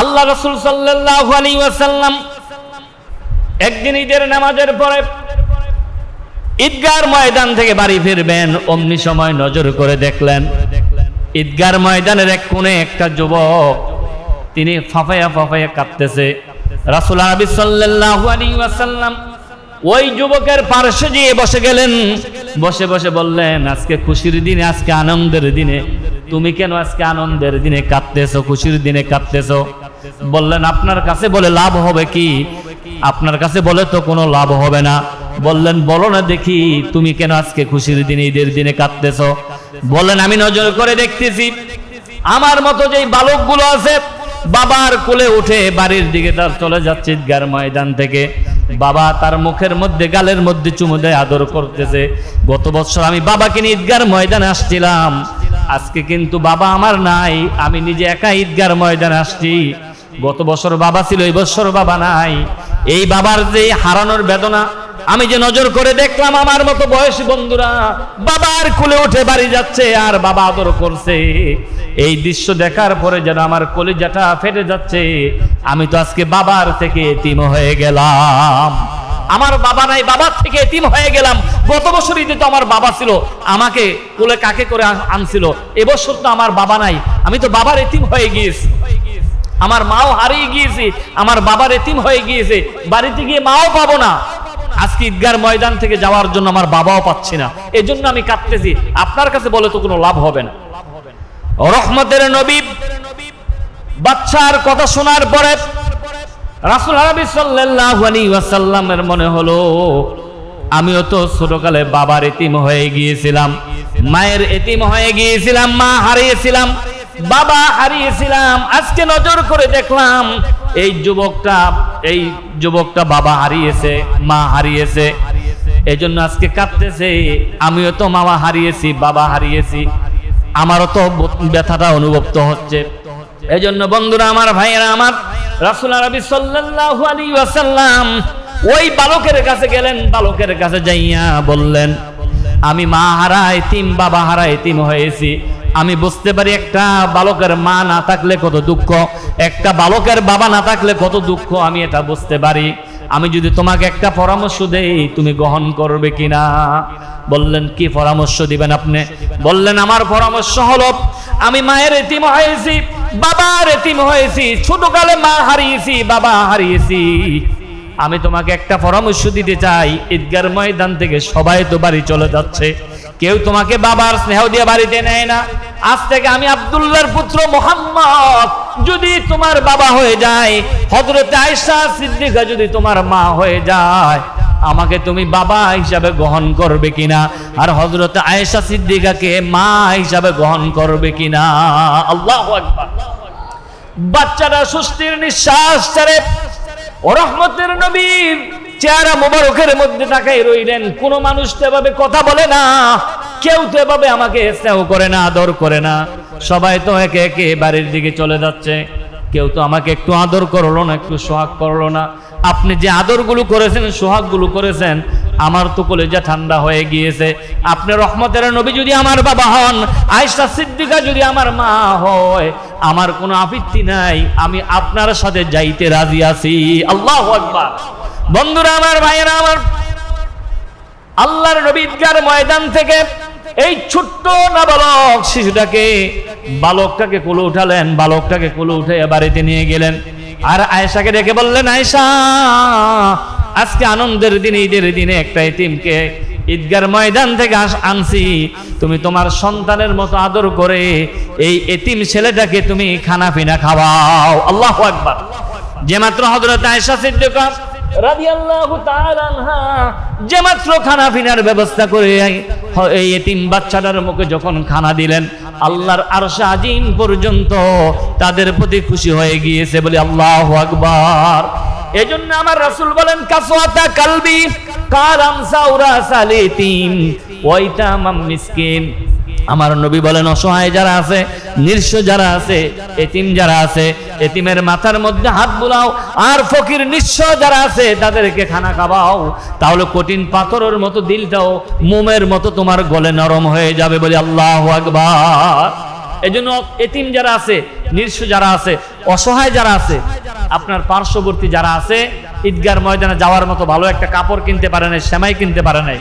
আল্লাহ রসুল ওয়াসাল্লাম একদিন ঈদের নামাজের পরে ঈদগার ময়দান থেকে বাড়ি ফিরবেন, অমনি সময় নজর করে দেখলেন ঈদগার ময়দানের এক কোণে একটা যুবক, তিনি ফাফায়া ফাফায়া কাঁদতেছে। রাসুল আলাইহি ওয়াসাল্লাম ওই যুবকের পার্শ্বে গিয়ে বসে গেলেন। বসে বসে বললেন, আজকে খুশির দিনে, আজকে আনন্দের দিনে, তুমি কেন আজকে আনন্দের দিনে কাঁদতেছো, খুশির দিনে কাঁদতেছো? বললেন, আপনার কাছে বলে লাভ হবে কি? আপনার কাছে বলে তো কোনো লাভ হবে না। বললেন, বলো না দেখি, তুমি কেন আজকে খুশির দিনে, ঈদের দিনে কাঁদতেছো? বললেন, আমি নজর করে দেখতেছি। আমার মতো যেই বালকগুলো আছে, বাবার কোলে উঠে বাড়ির দিকে তার চলে যাচ্ছে ঈদগার ময়দান থেকে। বাবা তার মুখের মধ্যে, গালের মধ্যে চুমু দেয়, আদর করতেছে। গত বছর আমি বাবাকে নিয়ে ঈদগার ময়দানে আসছিলাম। আজকে কিন্তু বাবা আমার নাই, আমি নিজে একা ঈদগার ময়দানে আসছি। গত বছর বাবা ছিল, এই বছর বাবা নাই। এই বাবার যে হারানোর বেদনা, আমি যে নজর করে দেখলাম আমার মতো বয়সী বন্ধুরা, বাবার কুলে উঠে বাড়ি যাচ্ছে আর বাবা আদর করছে। এই দৃশ্য দেখার পরে যেন আমার কলিজাটা ফেটে যাচ্ছে। আমি তো আজকে বাবার থেকে এতিম হয়ে গেলাম। আমার বাবা নাই, বাবার থেকে এতিম হয়ে গেলাম। গত বছর ঈদে তো আমার বাবা ছিল, আমাকে কোলে কাকে করে আনছিল? এবছর তো আমার বাবা নাই। আমি তো বাবার এতিম হয়ে গিয়েছি। আমার মাও হারিয়ে গিয়েছে, আমার বাবার এতিম হয়ে গিয়েছে, বাড়িতে গিয়ে মাও পাবো না। আজকে ঈদগার ময়দান থেকে যাওয়ার জন্য আমার বাবাও পাচ্ছি না। এই জন্য আমি কাঁদতেছি। আপনার কাছে বলে তো কোনো লাভ হবে না। রহমতের নবী, বাচ্চার কথা শোনার পরে রাসুল আরবি ওয়াসাল্লামের মনে হলো, আমিও তো ছোটকালে বাবার এতিম হয়ে গিয়েছিলাম, মায়ের এতিম হয়ে গিয়েছিলাম, মা হারিয়েছিলাম। বাবা হারিয়েছিলাম, আজকে নজর করে দেখলাম, এই যুবকটা এই যুবকটা বাবা হারিয়েছে, মা হারিয়েছে এই জন্য আজকে কাঁদতেছে, আমিও তো মামা হারিয়েছি, বাবা হারিয়েছি, আমারও তো ব্যথাটা অনুভব হচ্ছে। এই জন্য বন্ধুরা, আমার ভাইয়েরা, আমার রাসুল আরবি সাল্লাল্লাহু আলাইহি ওয়াসাল্লাম ওই বালকের কাছে গেলেন, বালকের কাছে যাইয়া বললেন, আমি মা হারা এতিম বাবা হারা এতিম হয়েছি। আমি বুঝতে পারি একটা বালকের মা না থাকলে কত দুঃখ, একটা বালকের বাবা না থাকলে কত দুঃখ, আমি এটা বুঝতে পারি। আমি যদি তোমাকে একটা পরামর্শ দেই, তুমি গ্রহণ করবে কিনা? বললেন, কি পরামর্শ দিবেন আপনি? বললেন, আমার পরামর্শ হলো, আমি মায়ের এতিম হয়েছি, বাবার এতিম হয়েছি, ছোটকালে মা হারিয়েছি, বাবা হারিয়েছি। আমি তোমাকে একটা পরামর্শ দিতে চাই, ঈদগার ময়দান থেকে সবাই তো বাড়ি চলে যাচ্ছে। কেউ তোমাকে বাবার স্নেহ দিয়ে বাড়িতে নেয় না। আজ থেকে আমি আব্দুল্লাহর পুত্র মোহাম্মদ। যদি তোমার বাবা হয়ে যায় হজরত আয়সা সিদ্দিকা যদি তোমার মা হয়ে যায়, আমাকে তুমি বাবা হিসাবে গ্রহণ করবে কিনা? আর হজরত আয়েশা সিদ্দিকাকে মা হিসাবে গ্রহণ করবে কিনা? আল্লাহ বাচ্চারা সুস্থির নিঃশ্বাস ছাড়ে ও রহমতের নবীর চেহারা মোবারকের মধ্যে তাকাই রইলেন। কোনো মানুষ তো এভাবে কথা বলে না। কেউ তো এভাবে আমাকে স্নেহ করে না, আদর করে না। সবাই তো একে একে বাড়ির দিকে চলে যাচ্ছে। কেউ তো আমাকে একটু আদর করল না, একটু সোহাগ করল না। আপনি যে আদরগুলো করেছেন, সোহাগগুলো করেছেন, আমার তো কলেজা ঠান্ডা হয়ে গিয়েছে। আপনি রহমতের নবী যদি আমার বাবা হন আয়সা সিদ্দিকা যদি আমার মা হয়, আমার কোনো আপত্তি নাই। আমি আপনার সাথে যাইতে রাজি আছি। আল্লাহ আকবার। বন্ধুরা আমার ভাইয়েরা আমার, আল্লাহর নবীদগার ময়দান থেকে এই ছোট্ট নাবালক শিশুটাকে, বালকটাকে কুলো উঠালেন, বালকটাকে কুলো উঠে বাড়িতে নিয়ে গেলেন। আর আয়েশাকে ডেকে বললেন, আয়েশা, আজকে আনন্দের দিনে, ঈদের দিনে, একটা এতিমকে ঈদগার ময়দান থেকে আনছি। তুমি তোমার সন্তানের মতো আদর করে এই এতিম ছেলেটাকে তুমি খানা পিনা খাওয়াও। আল্লাহ আকবার। যে মাত্র হজরত আয়েশা সিদ্দিকা যে মাত্র খানা পিনার ব্যবস্থা করে এই এতিম বাচ্চাটার মুখে যখন খানা দিলেন, আল্লাহর আরশে আজিম পর্যন্ত তাদের প্রতি খুশি হয়ে গিয়েছে বলে আল্লাহু আকবার। এজন্য আমার রাসূল বলেন, কাসওয়াতা কালবি কারাম সাউরা সালিতিম ওয়াইতামাম মিসকিন। আমার নবী বলেন, অসহায় যারা আছে নিঃস্ব যারা আছে, এতিম যারা আছে, এতিমের মাথার মধ্যে হাত বুলাও। আর ফকির নিঃস্ব যারা আছে, তাদেরকে খানা খাওয়াও। তাহলে কঠিন পাথরের মতো দিলটাও মোমের মতো তোমার গলে নরম হয়ে যাবে বলে আল্লাহ আকবার। এই জন্য এতিম যারা আছে নিঃস্ব যারা আছে, অসহায় যারা আছে, আপনার পার্শ্ববর্তী যারা আছে, ঈদগার ময়দানে যাওয়ার মতো ভালো একটা কাপড় কিনতে পারে নাই, সেমাই কিনতে পারে নাই।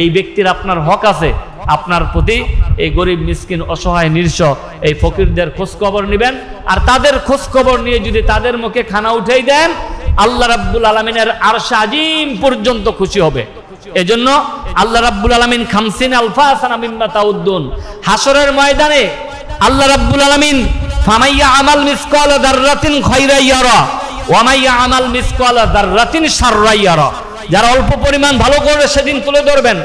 এই ব্যক্তির আপনার হক আছে আপনার প্রতি এই গরিব, মিসকিন, অসহায় নিঃস্ব এই ফকিরদের খোঁজ খবর নেবেন। আর তাদের খোঁজ খবর নিয়ে যদি তাদের মুখে খানা উঠেই দেন, আল্লাহ রাব্বুল আলমিনের আর আজিম পর্যন্ত খুশি হবে। এজন্য আল্লাহ রাব্বুল আলমিন খামসিন আলফা মিম্মা তাউদ্দুন। হাসরের ময়দানে আল্লাহ রাব্বুল আলমিন, ফামাইয়া আমাল মিসকাল দাররাতিন খৈরা ইয়ারা, ওয়ামাইয়া আমাল মিসকাল দাররাতিন শাররা ইয়ারা। যারা অল্প পরিমাণ ভালো করে সেদিন তুলে ধরবেন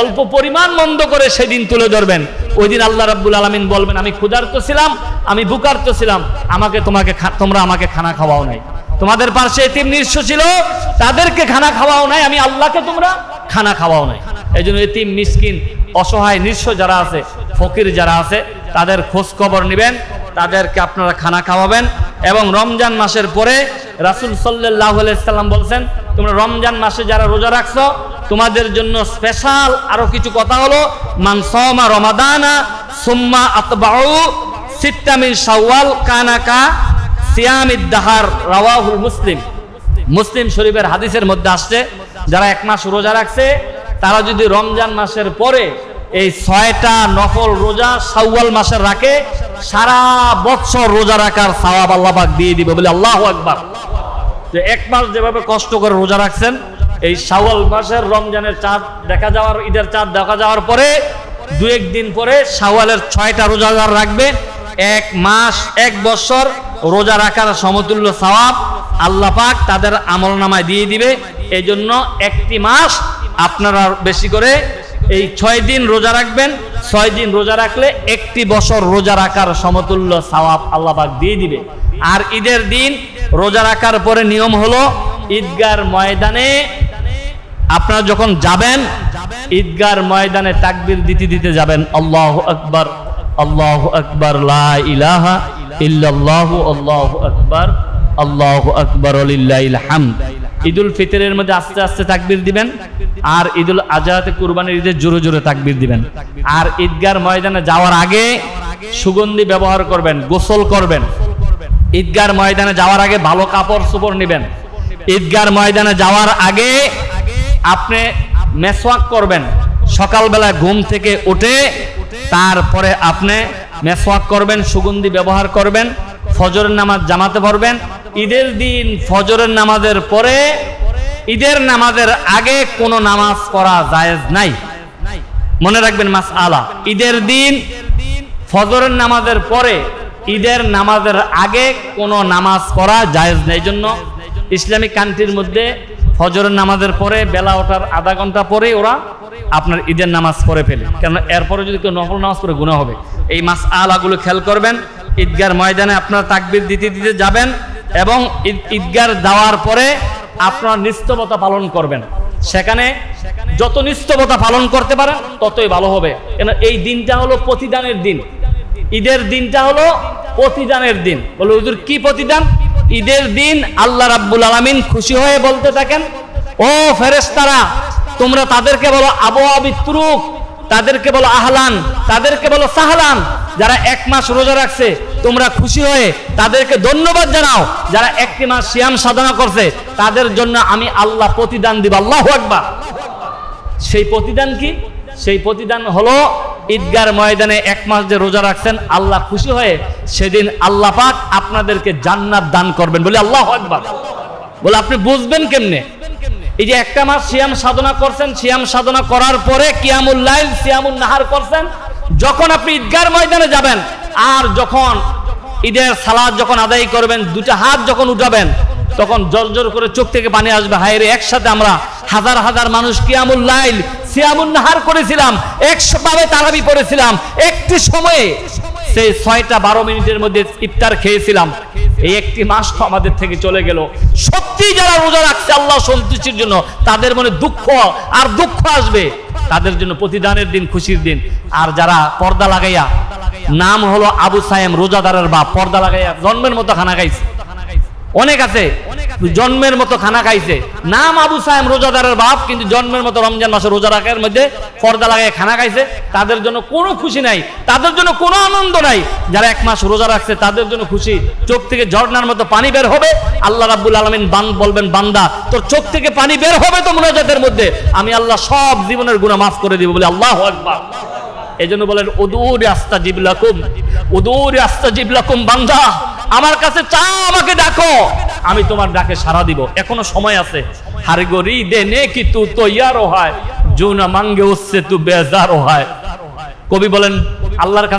অল্প পরিমাণ মন্দ করে সেদিন তুলে ধরবেন। ওই দিন আল্লাহ রাব্বুল আলমিন বলবেন, আমি ক্ষুধার্ত ছিলাম, আমি বুকার্ত ছিলাম, আমাকে তোমাকে তোমরা আমাকে খানা খাওয়াও নাই। তোমাদের পাশে এতিম নিঃস্ব ছিল, তাদেরকে খানা খাওয়াও নাই, আমি আল্লাহকে তোমরা খানা খাওয়াও নাই। এই জন্য এতিম, মিসকিন, অসহায়, নিঃস্ব যারা আছে, ফকির যারা আছে, তাদের খোঁজ খবর নেবেন, তাদেরকে আপনারা খানা খাওয়াবেন এবং রমজান মাসের পরে রাসুল সাল্লাহ সাল্লাম বলছেন, তোমরা রমজান মাসে যারা রোজা রাখছো তোমাদের জন্য স্পেশাল আরও কিছু কথা হলো মানসমা রমাদানা, সুম্মা আতবাউ সিত্তামিন শাওয়াল কানাকা সিয়ামিদ দাহার, রাওয়াহুল মুসলিম। মুসলিম শরীফের হাদিসের মধ্যে আসছে, যারা এক মাস রোজা রাখছে, তারা যদি রমজান মাসের পরে এই ছয়টা নফল রোজা সাউয়াল মাসের রাখে, সারা বছর রোজা রাখার সাওয়াব আল্লাহ দিয়ে দিবে বলে আল্লাহ আকবার। যে এক মাস যেভাবে কষ্ট করে রোজা রাখছেন এই শাওয়াল মাসের রমজানের চাঁদ দেখা যাওয়ার, ঈদের চাঁদ দেখা যাওয়ার পরে দু এক দিন পরে শাওয়ালের ছয়টা রোজাদার রাখবে, এক মাস, এক বছর রোজা রাখার সমতুল্য সওয়াব আল্লাহ পাক তাদের আমল নামায় দিয়ে দিবে। এই জন্য একটি মাস আপনারা বেশি করে এই ছয় দিন রোজা রাখবেন। ছয় দিন রোজা রাখলে একটি বছর রোজা রাখার সমতুল্য সওয়াব আল্লাহ পাক দিয়ে দিবে। আর ঈদের দিন রোজা রাখার পরে নিয়ম হলো, ঈদগার ময়দানে আপনারা যখন যাবেন ঈদগার ময়দানে তাকবির দিতে দিতে যাবেন আল্লাহ আকবার আল্লাহ আকবার ইলাহা ইল্লাল্লাহু আল্লাহু আকবার আল্লাহু আকবার হামদ। ঈদুল ফিতরের মধ্যে আস্তে আস্তে তাকবীর দিবেন আর ঈদুল আজহাতে কুরবানির ঈদের জোরে জোরে তাকবীর দিবেন। আর ঈদগার ময়দানে যাওয়ার আগে সুগন্ধি ব্যবহার করবেন গোসল করবেন। ঈদগার ময়দানে যাওয়ার আগে ভালো কাপড় চোপড় নেবেন। ঈদগার ময়দানে যাওয়ার আগে আপনি মেসওয়াক করবেন। সকালবেলা ঘুম থেকে উঠে, তারপরে আপনি মেসওয়াক করবেন, সুগন্ধি ব্যবহার করবেন, ফজরের নামাজ জামাতে পড়বেন ঈদের দিন ফজরের নামাজের পরে, ঈদের নামাজের আগে কোনো নামাজ পড়া জায়েজ নাই। মনে রাখবেন মাস আলা ঈদের দিন, ফজরের নামাজের পরে, ঈদের নামাজের আগে কোনো নামাজ পড়া জায়েজ নেই। জন্য ইসলামিক কান্ট্রির মধ্যে ফজরের নামাজের পরে বেলা ওঠার আধা ঘণ্টা পরে ওরা আপনার ঈদের নামাজ পড়ে ফেলে। কেন এরপরে যদি কেউ নফল নামাজ পড়ে গুণা হবে। এই মাস আলাগুলো খেয়াল করবেন, ঈদগার ময়দানে আপনার তাকবির দিতে দিতে যাবেন এবং ঈদগার যাওয়ার পরে আপনার নিস্তবতা পালন করবেন। সেখানে যত নিস্তবতা পালন করতে পারেন, ততই ভালো হবে। কেন এই দিনটা হলো প্রতিদানের দিন। ঈদের দিনটা হলো প্রতিদানের দিন। বলে, হুজুর, কি প্রতিদান? ঈদের দিন আল্লাহ রাব্বুল আলামিন খুশি হয়ে বলতে থাকেন, ও ফেরেস্তারা তোমরা তাদেরকে বলো আবহাওয়া বিত্রুক তাদেরকে বলো আহলান, তাদেরকে বলো সাহলান, যারা এক মাস রোজা রাখছে, তোমরা খুশি হয়ে তাদেরকে ধন্যবাদ জানাও, যারা একটি মাস সিয়াম সাধনা করছে, তাদের জন্য আমি আল্লাহ প্রতিদান দিব, আল্লাহ একবার সেই প্রতিদান কি? সেই প্রতিদান হলো ঈদগার ময়দানে এক মাস যে রোজা রাখছেন, আল্লাহ খুশি হয়ে সেদিন আল্লাহ পাক আপনাদেরকে জান্নাত দান করবেন। বলে আল্লাহ একবার বলে আপনি বুঝবেন কেমনে? এই যে একটা মাস সিয়াম সাধনা করছেন, সিয়াম সাধনা করার পরে কিয়ামুল লাইল সিয়ামুল নাহার করছেন, যখন আপনি ঈদগার ময়দানে যাবেন, আর যখন ঈদের সালাদ যখন আদায় করবেন দুটা হাত যখন উঠাবেন, তখন জোর জোর করে চোখ থেকে পানি আসবে। হায়রে একসাথে আমরা হাজার হাজার মানুষ কিয়ামুল লাইল সিয়ামুল নাহার করেছিলাম একভাবে তারাবি পড়েছিলাম। একটি সময়ে সেই ছয়টা বারো মিনিটের মধ্যে ইফতার খেয়েছিলাম। এই একটি মাস তো আমাদের থেকে চলে গেল। সত্যি যারা রোজা রাখছে, আল্লাহ সন্তুষ্টির জন্য তাদের মনে দুঃখ, আর দুঃখ আসবে। তাদের জন্য প্রতিদানের দিন, খুশির দিন। আর যারা পর্দা লাগাইয়া, নাম হলো আবু সায়েম রোজাদারের বাপ, পর্দা লাগাইয়া জন্মের মতো খানা খাইছে। অনেক আছে। জন্মের মতো খানা খাইছে। নাম আবু সাহেব রোজাদারের বাপ, কিন্তু জন্মের মতো রমজান মাসে রোজা রাখার মধ্যে পর্দা লাগায় খানা খাইছে। তাদের জন্য কোনো খুশি নাই, তাদের জন্য কোনো আনন্দ নাই। যারা এক মাস রোজা রাখছে, তাদের জন্য খুশি। চোখ থেকে ঝর্ণার মতো পানি বের হবে। আল্লাহ রাব্বুল আলমিন বান বলবেন, বান্দা, তোর চোখ থেকে পানি বের হবে তো মোনাজাতের মধ্যে। আমি আল্লাহ সব জীবনের গুণা মাফ করে দিব। বলে আল্লাহ একবার এই জন্য বলেন, উদুর আস্তা জিবলাকুম উদুর আস্তা জিবলাকুম বান্দা। আমার কাছে চা আমাকে ডাকো। আমি তোমার ডাকে সাড়া দিব। এখনও সময় আছে। হার গরি দে নে কি তু তৈয়ারও হয়। জুনা মাঙ্গে উসছে তু বেজারও হয়। কবি বলেন, আল্লাহর কাছে